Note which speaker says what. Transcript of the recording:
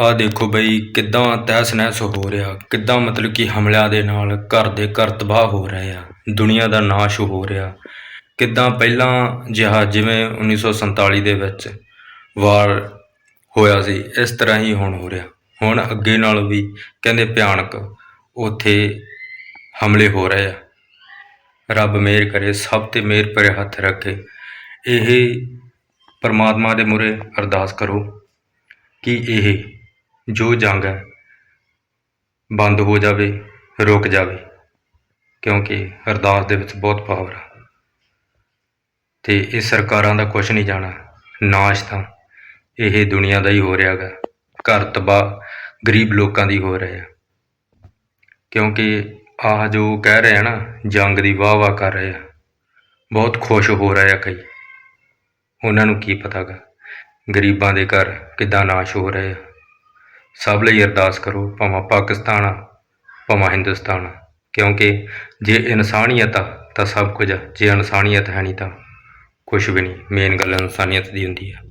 Speaker 1: ਆਹ ਦੇਖੋ ਬਈ ਕਿੱਦਾਂ ਤਹਿਸ ਨਹਿਸ ਹੋ ਰਿਹਾ, ਕਿੱਦਾਂ ਮਤਲਬ ਕਿ ਹਮਲਿਆਂ ਦੇ ਨਾਲ ਘਰ ਦੇ ਘਰ ਤਬਾਹ ਹੋ ਰਹੇ ਆ, ਦੁਨੀਆ ਦਾ ਨਾਸ਼ ਹੋ ਰਿਹਾ। ਕਿੱਦਾਂ ਪਹਿਲਾਂ ਜਿਹਾ ਜਿਵੇਂ 1947 ਦੇ ਵਿੱਚ ਵਾਰ ਹੋਇਆ ਸੀ, ਇਸ ਤਰ੍ਹਾਂ ਹੀ ਹੁਣ ਹੋ ਰਿਹਾ। ਹੁਣ ਅੱਗੇ ਨਾਲੋਂ ਵੀ ਕਹਿੰਦੇ ਭਿਆਨਕ ਉੱਥੇ ਹਮਲੇ ਹੋ ਰਹੇ ਆ। ਰੱਬ ਮਿਹਰ ਕਰੇ, ਸਭ ਤੇ ਮਿਹਰ ਭਰੇ ਹੱਥ ਰੱਖੇ। ਇਹ ਪਰਮਾਤਮਾ ਦੇ ਮੂਹਰੇ ਅਰਦਾਸ ਕਰੋ ਕਿ ਇਹ ਜੋ ਜੰਗ ਹੈ, ਬੰਦ ਹੋ ਜਾਵੇ, ਰੁਕ ਜਾਵੇ, ਕਿਉਂਕਿ ਅਰਦਾਸ ਦੇ ਵਿੱਚ ਬਹੁਤ ਪਾਵਰ ਆ। ਤੇ ਇਹ ਸਰਕਾਰਾਂ ਦਾ ਕੁਝ ਨਹੀਂ ਜਾਣਾ, ਨਾਸ਼ ਤਾਂ ਇਹ ਦੁਨੀਆ ਦਾ ਹੀ ਹੋ ਰਿਹਾ ਗਾ ਘਰ ਤਬਾਹ ਗਰੀਬ ਲੋਕਾਂ ਦੀ ਹੋ ਰਿਹਾ ਕਿਉਂਕਿ ਆਹ ਜੋ ਕਹਿ ਰਹੇ ਆ ਨਾ, ਜੰਗ ਦੀ ਵਾਹ ਵਾਹ ਕਰ ਰਹੇ ਆ, ਬਹੁਤ ਖੁਸ਼ ਹੋ ਰਹੇ ਆ ਕਈ। ਉਹਨਾਂ ਨੂੰ ਕੀ ਪਤਾਗਾ ਗਰੀਬਾਂ ਦੇ ਘਰ ਕਿੱਦਾਂ ਨਾਸ਼ ਹੋ ਰਹੇ ਆ। ਸਭ ਲਈ ਅਰਦਾਸ ਕਰੋ, ਭਾਵੇਂ ਪਾਕਿਸਤਾਨ ਆ, ਭਾਵੇਂ ਹਿੰਦੁਸਤਾਨ ਆ। ਕਿਉਂਕਿ ਜੇ ਇਨਸਾਨੀਅਤ ਆ, ਤਾਂ ਸਭ ਕੁਝ ਆ। ਜੇ ਇਨਸਾਨੀਅਤ ਹੈ ਨਹੀਂ ਤਾਂ ਕੁਝ ਵੀ ਨਹੀਂ। ਮੇਨ ਗੱਲ ਇਨਸਾਨੀਅਤ ਦੀ ਹੁੰਦੀ ਆ।